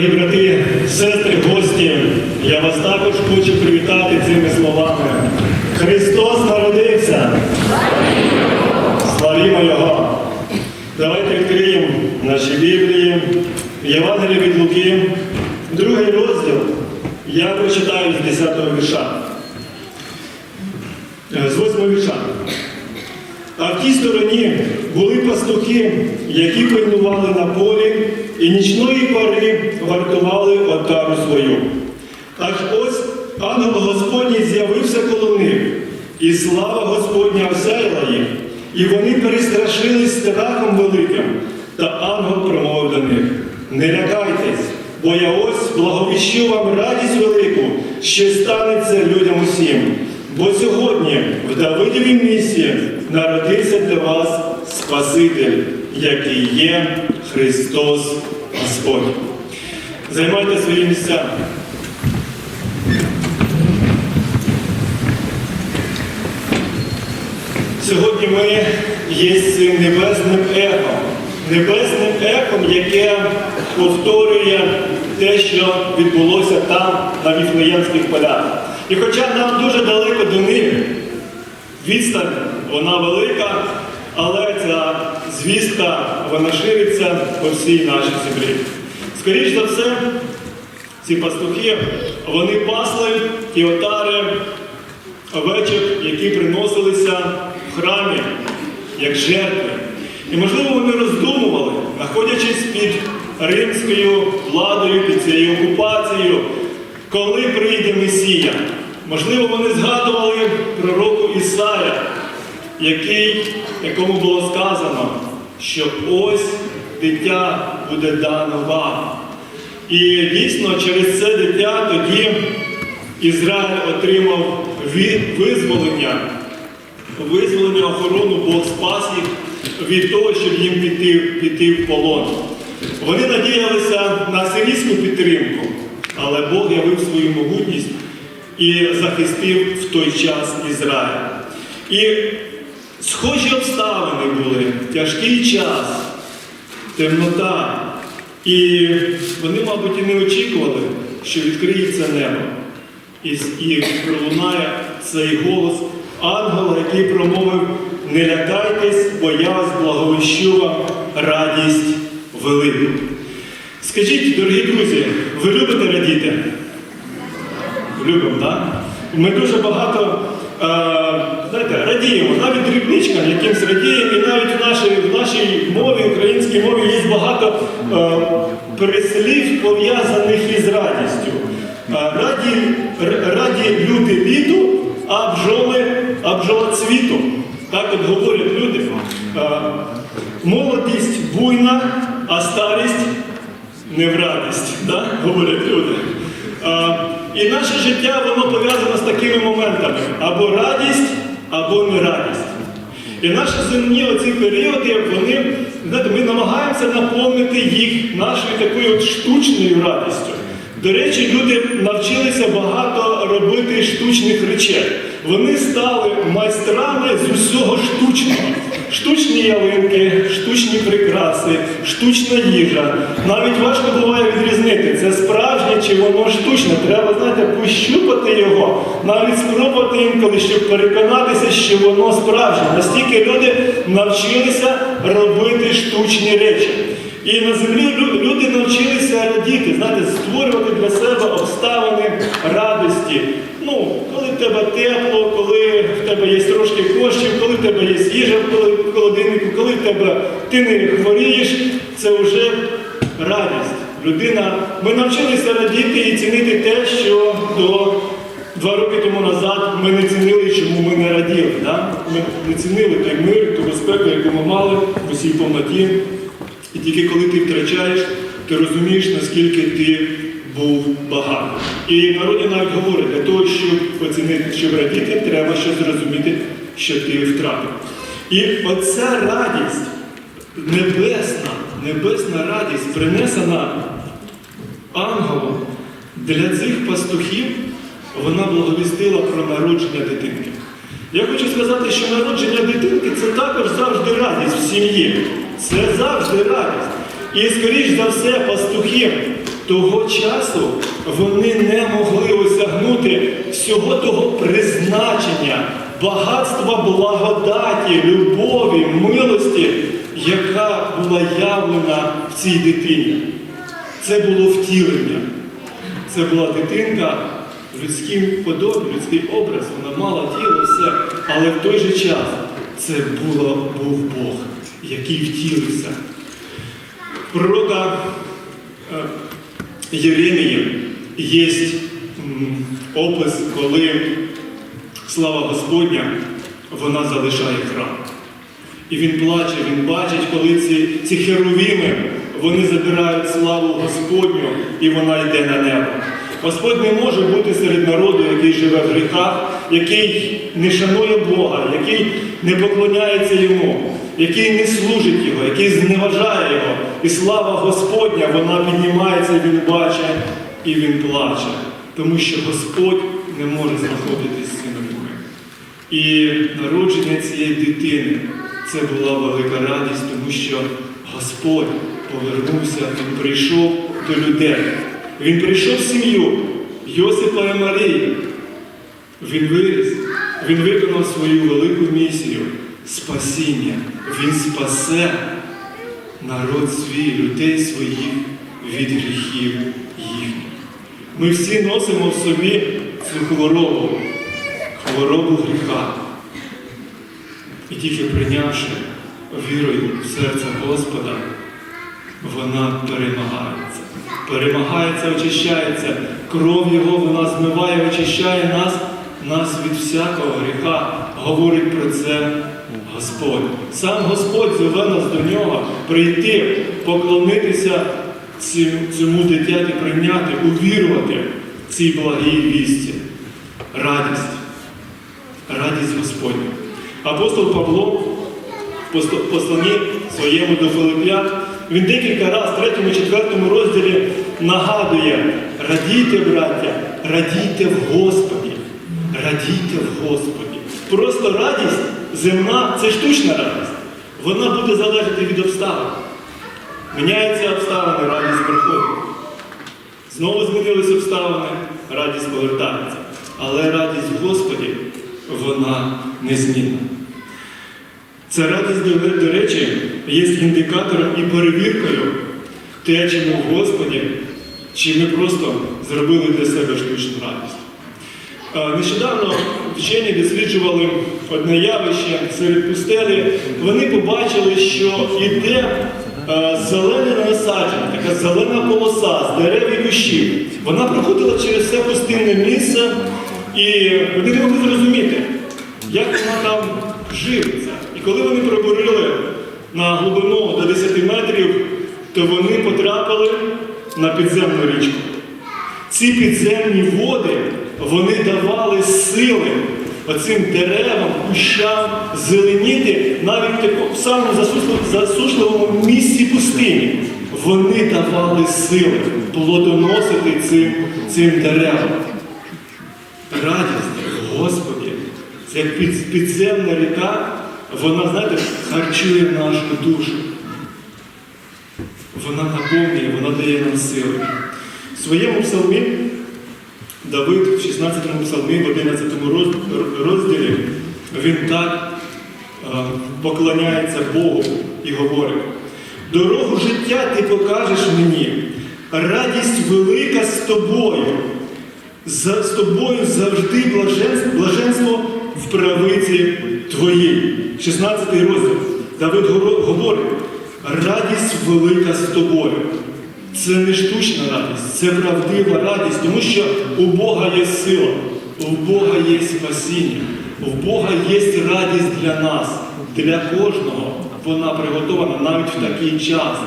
Дорогі брати, сестри, гості, я вас також хочу привітати цими словами. Христос народився! Славімо Його! Давайте відкриємо наші Біблії, Євангеліє від Луки, другий розділ. Я прочитаю з 10-го вірша. Е, З 8-го вірша. А в тій стороні були пастухи, які пильнували на полі і нічної пори вартували отару свою. Аж ось ангел Господній з'явився коло них, і слава Господня осяяла їх, і вони перестрашились страхом великим. Та ангел промовив до них: Не лякайтесь, бо я ось благовіщу вам радість велику, що станеться людям усім. Бо сьогодні в Давидовій місті народився для вас Спаситель, який є Христос Господь. Займайте свої місця. Сьогодні ми є цим небесним ехом, небесним ехом, яке повторює те, що відбулося там, на Віфлеємських полях. І хоча нам дуже далеко до них, відстань вона велика, але ця звістка вона шириться по всій нашій землі. Скоріше за все, ці пастухи вони пасли ті отари овечок, які приносилися в храмі як жертви. І можливо вони роздумували, знаходячись під римською владою, під цією окупацією, коли прийде Месія. Можливо, вони згадували пророку Ісая, який, якому було сказано, що ось дитя буде дано вам. І дійсно через це дитя тоді Ізраїль отримав визволення, визволення охорону Бог спас їх від того, щоб їм піти, піти в полон. Вони надіялися на сирійську підтримку, але Бог явив свою могутність і захистив в той час Ізраїль. І схожі обставини були, тяжкий час, темнота. І вони, мабуть, і не очікували, що відкриється небо. І, і пролунає цей голос ангела, який промовив: не лякайтесь, бо я вас благовіщу вам радість велику. Скажіть, дорогі друзі, ви любите радіти? Любимо, так? Ми дуже багато знаєте, радіємо, навіть дрібничкам якимсь радіємо, і навіть в нашій, в нашій мові, українській мові, є багато е, переслів, пов'язаних із радістю. Е, раді, раді люди літу, а бджоли, а бджола цвіту. Так от говорять люди. Е, молодість буйна, а старість не в радість, да? говорять люди. І наше життя воно пов'язано з такими моментами: або радість, або нерадість. І наші земні оці періоди, як вони, знаєте, ми намагаємося наповнити їх нашою такою от штучною радістю. До речі, люди навчилися багато робити штучних речей. Вони стали майстрами з усього штучного. Штучні ялинки, штучні прикраси, штучна їжа. Навіть важко буває відрізнити, це справжнє чи воно штучне. Треба, знаєте, пощупати його, навіть спробувати інколи, щоб переконатися, що воно справжнє. Настільки люди навчилися робити штучні речі. І на землі люди навчилися радіти, знаєте, створювати для себе обставини радості. Ну, коли в тебе тепло, коли в тебе є трошки коштів, коли в тебе є їжа в холодильнику, коли в тебе ти не хворієш, це вже радість. Людина, ми навчилися радіти і цінити те, що до два роки тому назад ми не цінили, чому ми не раділи. Да? Ми не цінили той мир, ту безпеку, яку ми мали в усій повноті. І тільки коли ти втрачаєш, ти розумієш, наскільки ти був багатий. І в навіть говорить, для того, щоб оцінити, щоб радіти, треба ще зрозуміти, що ти втратив. І оця радість, небесна, небесна радість, принесена ангелом для цих пастухів, вона благовістила про народження дитинки. Я хочу сказати, що народження дитинки це також завжди радість в сім'ї. Це завжди радість. І скоріш за все, пастухи того часу вони не могли осягнути всього того призначення, багатства благодаті, любові, милості, яка була явлена в цій дитині. Це було втілення. Це була дитинка в людській подобі, людський образ, вона мала тіло, все. Але в той же час це було, був Бог, який втілився. Пророка е, Єремії є опис, коли слава Господня вона залишає храм. І він плаче, він бачить, коли ці, ці херувіми вони забирають славу Господню, і вона йде на небо. Господь не може бути серед народу, який живе в гріхах, який не шанує Бога, який не поклоняється йому, який не служить Його, який зневажає Його. І слава Господня, вона піднімається, він бачить і він плаче, тому що Господь не може знаходитись з цими людьми. І народження цієї дитини це була велика радість, тому що Господь повернувся, Він прийшов до людей. Він прийшов в сім'ю Йосипа і Марії. Він виріс, він виконав свою велику місію спасіння. Він спасе народ свій, людей своїх від гріхів їхніх. Ми всі носимо в собі цю хворобу, хворобу гріха. І тільки прийнявши вірою в серце Господа, вона перемагається. Перемагається, очищається. Кров Його вона змиває, очищає нас, нас від всякого гріха. Говорить про це Господь. Сам Господь зове нас до нього прийти, поклонитися цьому дитяті, прийняти, увірувати цій благій вісті. Радість. Радість Господня. Апостол Павло в посланні своєму до Филип'ян, він декілька разів в третьому, четвертому розділі нагадує: радійте, браття, радійте в Господі, радійте в Господі. Просто радість земна це штучна радість. Вона буде залежати від обставин. Міняються обставини, радість приходить. Знову змінилися обставини, радість повертається. Але радість в Господі, вона незмінна. Ця радість, до, речі, є індикатором і перевіркою те, чи ми в Господі, чи ми просто зробили для себе штучну радість. Е, Нещодавно вчені досліджували одне явище серед пустелі. Вони побачили, що йде е, зелене насадження, така зелена полоса з дерев і кущів. Вона проходила через все пустинне місце, і вони не могли зрозуміти, як вона там живиться. І коли вони пробурили на глибину до 10 метрів, то вони потрапили на підземну річку. Ці підземні води вони давали сили оцим деревам, кущам зеленіти навіть в в самому засушливому місці пустині. Вони давали сили плодоносити цим, цим деревам. Радість Господі. Це як під, підземна ріка, вона, знаєте, харчує нашу душу. Вона наповнює, вона дає нам сили. В своєму псалмі Давид в 16 псалмі, в 11 роз- розділі, він так е, поклоняється Богу і говорить: дорогу життя ти покажеш мені, радість велика з тобою. З тобою завжди блаженство, блаженство в правиці твоїй. 16 розділ. Давид говорить, радість велика з тобою. Це не штучна радість, це правдива радість, тому що у Бога є сила, у Бога є спасіння, у Бога є радість для нас, для кожного. Вона приготована навіть в такий час,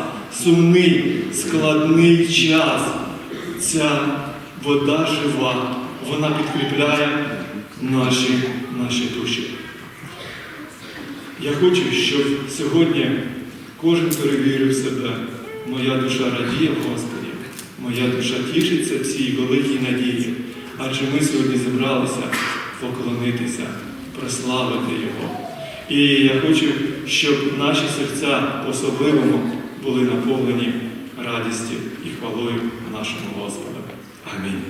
сумний, складний час. Ця вода жива, вона підкріпляє наші, наші душі. Я хочу, щоб сьогодні кожен перевірив себе. Моя душа радіє в Господі, моя душа тішиться в цій великій надії. Адже ми сьогодні зібралися поклонитися, прославити Його. І я хочу, щоб наші серця по-особливому були наповнені радістю і хвалою нашому Господу. Амінь.